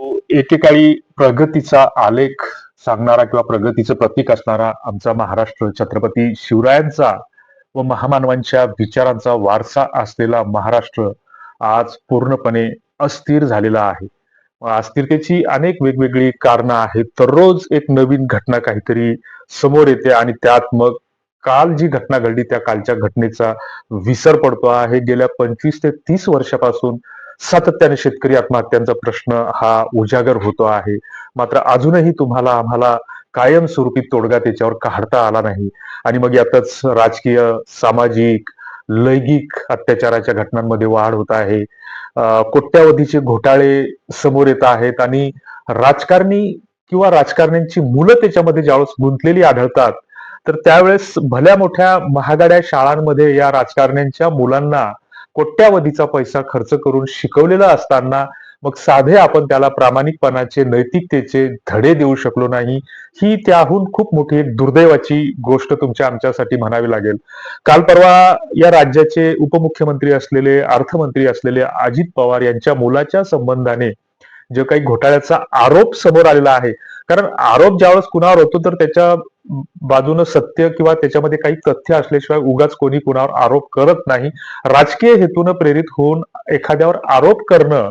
एकेकाळी प्रगतीचा आलेख सांगणारा किंवा प्रगतीचं प्रतीक असणारा आमचा महाराष्ट्र छत्रपती शिवरायांचा व महामानवांच्या विचारांचा वारसा असलेला महाराष्ट्र आज पूर्णपणे अस्थिर झालेला आहे. अस्थिरतेची अनेक वेगवेगळी कारणं आहेत. दररोज एक नवीन घटना काहीतरी समोर येते आणि त्यात मग काल जी घटना घडली त्या कालच्या घटनेचा विसर पडतो आहे. गेल्या पंचवीस ते तीस वर्षापासून सातत्याने शेतकरी आत्महत्यांचा प्रश्न हा उजागर होतो आहे. मात्र अजूनही तुम्हाला आम्हाला कायमस्वरूपी तोडगा त्याच्यावर काढता आला नाही. आणि मग यातच राजकीय सामाजिक लैंगिक अत्याचाराच्या घटनांमध्ये वाढ होत आहे. कोट्यावधीचे घोटाळे समोर येत आहेत आणि राजकारणी किंवा राजकारण्यांची मुलं त्याच्यामध्ये ज्यावेळेस गुंतलेली आढळतात तर त्यावेळेस भल्या मोठ्या महागड्या शाळांमध्ये या राजकारण्यांच्या मुलांना कोट्यावधीचा पैसा खर्च करून शिकवलेला असताना मग साधे आपण त्याला प्रामाणिकपणाचे नैतिकतेचे धडे देऊ शकलो नाही. ही त्याहून खूप मोठी एक दुर्दैवाची गोष्ट तुमच्या आमच्यासाठी म्हणावी लागेल. काल परवा या राज्याचे उपमुख्यमंत्री असलेले अर्थमंत्री असलेले अजित पवार यांच्या मुलाच्या संबंधाने जे काही घोटाळ्याचा आरोप समोर आलेला आहे कारण आरोप ज्यावेळेस कुणावर होतो तर त्याच्या बाजूनं सत्य किंवा त्याच्यामध्ये काही तथ्य असल्याशिवाय उगाच कोणी कुणावर आरोप करत नाही. राजकीय हेतून प्रेरित होऊन एखाद्यावर आरोप करणं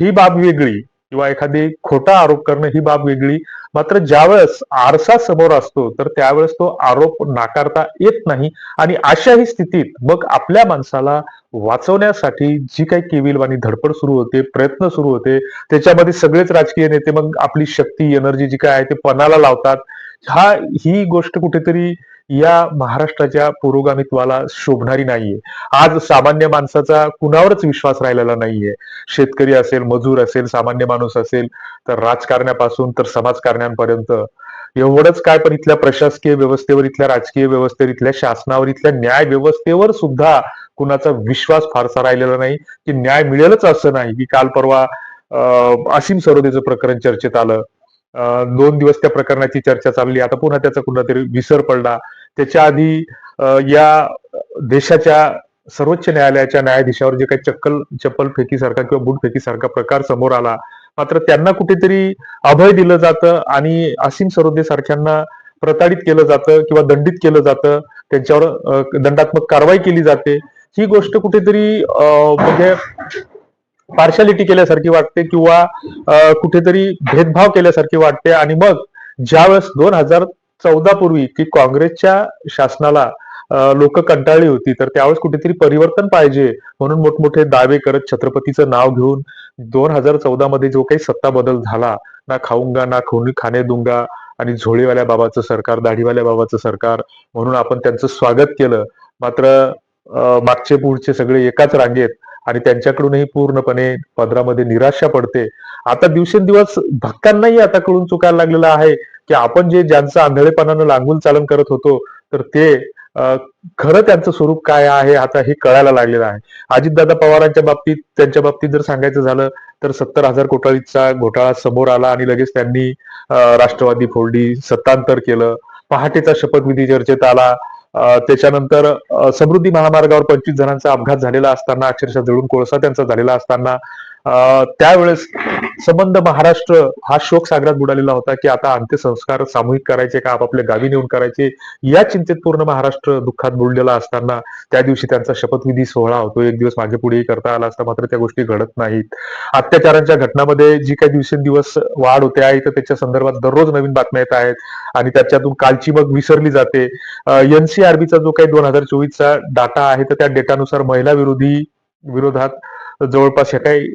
ही बाब वेगळी. किंवा एखादी खोटा आरोप करणं ही बाब वेगळी. मात्र ज्यावेळेस आरसा समोर असतो तर त्यावेळेस तो आरोप नाकारता येत नाही. आणि अशाही स्थितीत मग आपल्या माणसाला वाचवण्यासाठी जी काही केविलवाणी धडपड सुरू होते प्रयत्न सुरू होते त्याच्यामध्ये सगळेच राजकीय नेते मग आपली शक्ती एनर्जी जी काय आहे ते पणाला लावतात. हा ही गोष्ट कुठेतरी या महाराष्ट्राच्या पुरोगामित्वाला शोभणारी नाहीये. आज सामान्य माणसाचा कुणावरच विश्वास राहिलेला नाहीये. शेतकरी असेल मजूर असेल सामान्य माणूस असेल तर राजकारण्यापासून तर समाजकारण्यांपर्यंत. एवढंच काय पण इथल्या प्रशासकीय व्यवस्थेवर इथल्या राजकीय व्यवस्थेवर इथल्या शासनावर इथल्या न्याय व्यवस्थेवर सुद्धा कुणाचा विश्वास फारसा राहिलेला नाही की न्याय मिळेलच असं नाही की काल परवा असीम सरोदेचं प्रकरण चर्चेत आलं. दोन दिवस त्या प्रकरणाची चर्चा चालली. आता पुन्हा त्याचा कुठला तरी विसर पडला. त्याच्या आधी या देशाच्या सर्वोच्च न्यायालयाच्या न्यायाधीशावर जे काही चक्कल चप्पल फेकीसारखा किंवा बूट फेकीसारखा प्रकार समोर आला मात्र त्यांना कुठेतरी अभय दिलं जातं आणि असीम सरोदे सारख्यांना प्रताडित केलं जातं किंवा दंडित केलं जातं. त्यांच्यावर दंडात्मक कारवाई केली जाते. ही गोष्ट कुठेतरी म्हणजे पार्शालिटी केल्यासारखी वाटते किंवा कुठेतरी भेदभाव केल्यासारखी वाटते. आणि मग ज्यावेळेस दोन हजार चौदा पूर्वी की काँग्रेसच्या शासनाला लोक कंटाळली होती तर त्यावेळेस कुठेतरी परिवर्तन पाहिजे म्हणून मोठमोठे दावे करत छत्रपतीचं नाव घेऊन दोन हजार चौदा मध्ये जो काही सत्ता बदल झाला ना खाऊंगा ना खोनी खाणे दुंगा आणि झोळीवाल्या बाबाचं सरकार दाढीवाल्या बाबाचं सरकार म्हणून आपण त्यांचं स्वागत केलं. मात्र मागचे पुढचे सगळे एकाच रांगेत आणि त्यांच्याकडूनही पूर्णपणे पदरामध्ये निराशा पडते. आता दिवसेंदिवस भक्तांनाही आता कळून चुकायला लागलेलं आहे की आपण जे ज्यांचं आंधळेपणानं लांगून चालन करत होतो तर ते खरं त्यांचं स्वरूप काय आहे आता हे कळायला लागलेलं आहे. अजितदादा पवारांच्या बाबतीत त्यांच्या बाबतीत जर सांगायचं झालं तर सत्तर हजार कोटाळीचा घोटाळा समोर आला आणि लगेच त्यांनी राष्ट्रवादी फोडली सत्तांतर केलं. पहाटेचा शपथविधी चर्चेत आला. त्याच्यानंतर समृद्धी महामार्गावर पंचवीस जणांचा अपघात झालेला असताना अक्षरशः जळून कोळसा त्यांचा झालेला असताना त्यावेळेस संबंध महाराष्ट्र हा शोक सागरात बुडालेला होता की आता अंत्यसंस्कार सामूहिक करायचे का आपापल्या गावी नेऊन करायचे? या चिंतेत पूर्ण महाराष्ट्र दुःखात बुडलेला असताना त्या दिवशी त्यांचा शपथविधी सोहळा होतो. एक दिवस मागे पुढेही करता आला असता मात्र त्या गोष्टी घडत नाहीत. अत्याचारांच्या घटनामध्ये जी काही दिवसेंदिवस वाढ होते आहे तर त्याच्या संदर्भात दररोज नवीन बातम्या येत आहेत आणि त्याच्यातून कालची मग विसरली जाते. एनसीआरबीचा जो काही दोन हजार चोवीसचा डाटा आहे तर त्या डेटानुसार महिला विरोधी विरोधात जवळपास ह्या काही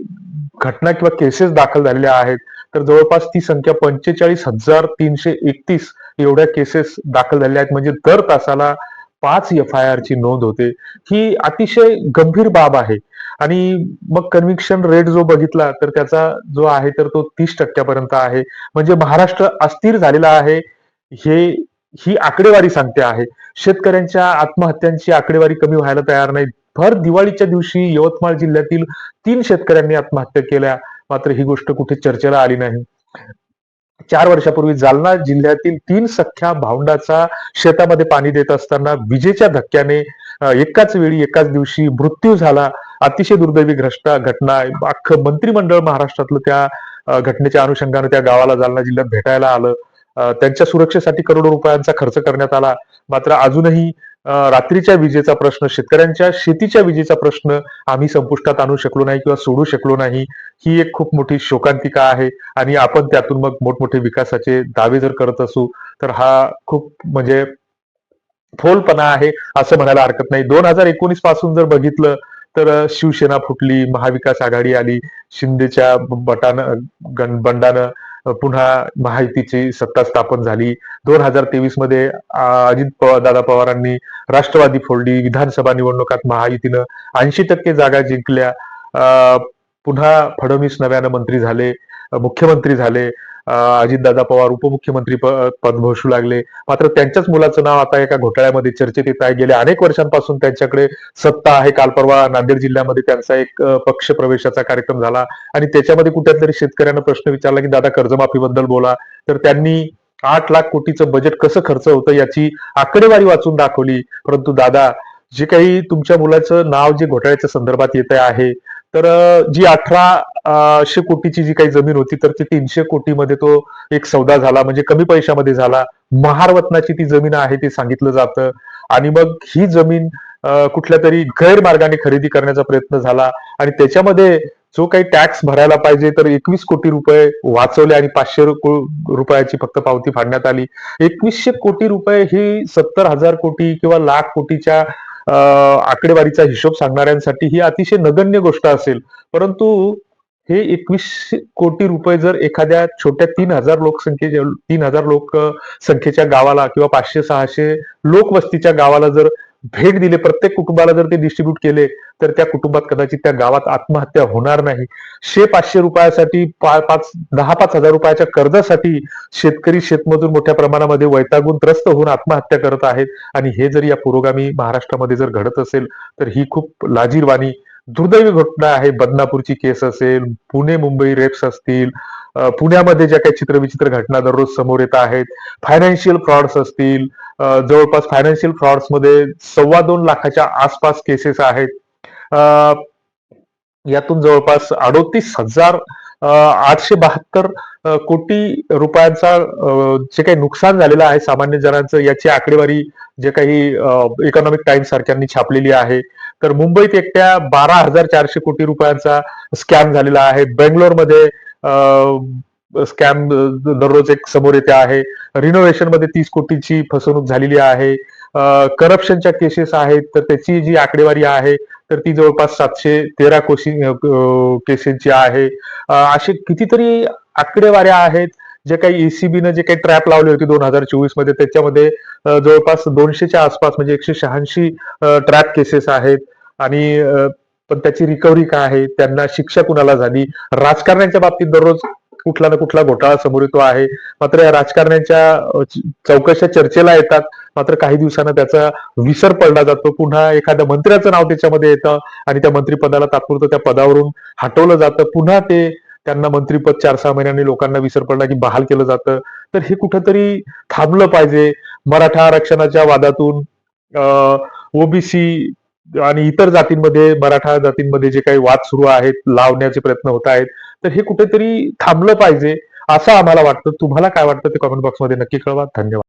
घटना किंवा केसेस दाखल झालेल्या आहेत तर जवळपास ती संख्या पंचेचाळीस हजार तीनशे एकतीस एवढ्या केसेस दाखल झालेल्या आहेत. म्हणजे दर तासाला पाच एफ आय आर ची नोंद होते. ही अतिशय गंभीर बाब आहे. आणि मग कन्व्हिक्शन रेट जो बघितला तर त्याचा जो आहे तर तो तीस टक्क्यापर्यंत आहे. म्हणजे महाराष्ट्र अस्थिर झालेला आहे हे ही आकडेवारी सांगते आहे. शेतकऱ्यांच्या आत्महत्यांची आकडेवारी कमी व्हायला तयार नाही भर दिवाळीच्या दिवशी यवतमाळ जिल्ह्यातील तीन शेतकऱ्यांनी आत्महत्या केल्या. मात्र ही गोष्ट कुठे चर्चेला आली नाही. चार वर्षापूर्वी जालना जिल्ह्यातील तीन सख्या भावंडाचा शेतामध्ये पाणी देत असताना विजेच्या धक्क्याने एकाच वेळी एकाच दिवशी मृत्यू झाला. अतिशय दुर्दैवी घ्रष्टा घटना. अख्खं मंत्रिमंडळ महाराष्ट्रातलं त्या घटनेच्या अनुषंगाने त्या गावाला जालना जिल्ह्यात भेटायला आलं. त्यांच्या सुरक्षेसाठी करोडो रुपयांचा खर्च करण्यात आला. मात्र अजूनही रात्रीच्या विजेचा प्रश्न शेतकऱ्यांच्या शेतीच्या विजेचा प्रश्न आम्ही संपुष्टात आणू शकलो नाही किंवा सोडू शकलो नाही ही एक खूप मोठी शोकांतिका आहे. आणि आपण त्यातून मग मोठमोठे विकासाचे दावे जर करत असू तर हा खूप म्हणजे फोलपणा आहे असं म्हणायला हरकत नाही. दोन हजार एकोणीसपासून जर बघितलं तर शिवसेना फुटली महाविकास आघाडी आली शिंदेच्या बटानं गण- बंडानं पुन्हा महायुतीची सत्ता स्थापन झाली. दोन हजार तेवीसमध्ये अजित पवार दादा पवारांनी राष्ट्रवादी फोडली. विधानसभा निवडणुकात महायुतीनं ऐंशी टक्के जागा जिंकल्या. पुन्हा फडणवीस नव्यानं मंत्री झाले. मुख्यमंत्री झाले. अजितदादा पवार उपमुख्यमंत्री पद भोसू लागले. मात्र त्यांच्याच मुलाचं नाव आता एका घोटाळ्यामध्ये चर्चेत येत आहे. गेल्या अनेक वर्षांपासून त्यांच्याकडे सत्ता आहे. काल परवा नांदेड जिल्ह्यामध्ये त्यांचा एक पक्ष प्रवेशाचा कार्यक्रम झाला. आणि त्याच्यामध्ये कुठल्या तरी शेतकऱ्यांना प्रश्न विचारला की दादा कर्जमाफीबद्दल बोला. तर त्यांनी आठ लाख कोटीचं बजेट कसं खर्च होतं याची आकडेवारी वाचून दाखवली. परंतु दादा जे काही तुमच्या मुलाचं नाव जे घोटाळ्याच्या संदर्भात येत आहे तर जी अठराशे कोटीची जी काही जमीन होती तर ती तीनशे कोटीमध्ये तो एक सौदा झाला म्हणजे कमी पैशामध्ये झाला. महारवतनाची ती जमीन आहे ते सांगितलं जातं. आणि मग ही जमीन कुठल्या तरी गैरमार्गाने खरेदी करण्याचा प्रयत्न झाला. आणि त्याच्यामध्ये जो काही टॅक्स भरायला पाहिजे तर एकवीस कोटी रुपये वाचवले आणि पाचशे रुपयाची फक्त पावती फाडण्यात आली. एकवीसशे कोटी रुपये ही सत्तर हजार कोटी किंवा लाख कोटीच्या आकडेवारीचा हिशोब सांगणाऱ्यांसाठी ही अतिशय नगण्य गोष्ट असेल. परंतु हे एकवीसशे कोटी रुपये जर एखाद्या छोट्या तीन हजार लोकसंख्येच्या तीन हजार लोक संख्येच्या गावाला किंवा पाचशे सहाशे लोकवस्तीच्या गावाला जर भेट दिले प्रत्येक कुटुंबाला जर ते डिस्ट्रीब्यूट केले तर त्या कुटुंबात कदाचित त्या गावात आत्महत्या होणार नाही. शे पाचशे रुपयासाठी पाच दहा पाच हजार रुपयाच्या कर्जासाठी शेतकरी शेतमजूर मोठ्या प्रमाणामध्ये वैतागून त्रस्त होऊन आत्महत्या करत आहेत. आणि हे जर या पुरोगामी महाराष्ट्रामध्ये जर घडत असेल तर ही खूप लाजीरवाणी दुर्दैवी घटना आहे. बदनापूरची केस असेल पुणे मुंबई रेप्स असतील पुण्यामध्ये ज्या काही चित्रविचित्र घटना दररोज समोर येत आहेत फायनान्शियल फ्रॉड्स असतील जवळपास फायनान्शियल फ्रॉड्समध्ये सव्वा दोन लाखाच्या आसपास केसेस आहेत. यातून जवळपास अडोतीस हजार आठशे बहात्तर कोटी रुपयांचा जे काही नुकसान झालेलं आहे सामान्य जणांचं याची आकडेवारी जे काही इकॉनॉमिक टाइम्स सारख्यांनी छापलेली आहे. तर मुंबईत एकट्या बारा हजार चारशे कोटी रुपयांचा स्कॅम झालेला आहे. बेंगलोरमध्ये स्कॅम दररोज एक समोर येते आहे. रिनोव्हेशनमध्ये तीस कोटीची फसवणूक झालेली आहे. करप्शनच्या केसेस आहेत तर त्याची जी आकडेवारी आहे तर ती जवळपास सातशे तेरा कोशी केसेसची आहे. असे कितीतरी आकडेवाऱ्या आहेत जे काही एसीबीनं जे काही ट्रॅप लावले होते दोन हजार चोवीसमध्ये त्याच्यामध्ये जवळपास दोनशेच्या आसपास म्हणजे एकशे शहाऐंशी ट्रॅप केसेस आहेत. आणि पण त्याची रिकव्हरी काय आहे त्यांना शिक्षा कुणाला झाली? राजकारण्याच्या बाबतीत दररोज कुठला ना कुठला घोटाळा समोर येतो आहे. मात्र या राजकारण्यांच्या चौकशा चर्चेला येतात. मात्र काही दिवसांना त्याचा विसर पडला जातो. पुन्हा एखाद्या मंत्र्याचं नाव त्याच्यामध्ये येतं आणि त्या मंत्रिपदाला तात्पुरतं त्या पदावरून हटवलं जातं. पुन्हा ते त्यांना मंत्रीपद चार सहा महिन्यांनी लोकांना विसर पडला की बहाल केलं जातं. तर हे कुठंतरी थांबलं पाहिजे. मराठा आरक्षणाच्या वादातून ओबीसी आणि इतर जातींमध्ये मराठा जातींमध्ये जे काही वाद सुरू आहेत लावण्याचे प्रयत्न होत आहेत तर हे कुठेतरी थांबलं पाहिजे असं आम्हाला वाटतं. तुम्हाला काय वाटतं ते कॉमेंट बॉक्समध्ये नक्की कळवा. धन्यवाद.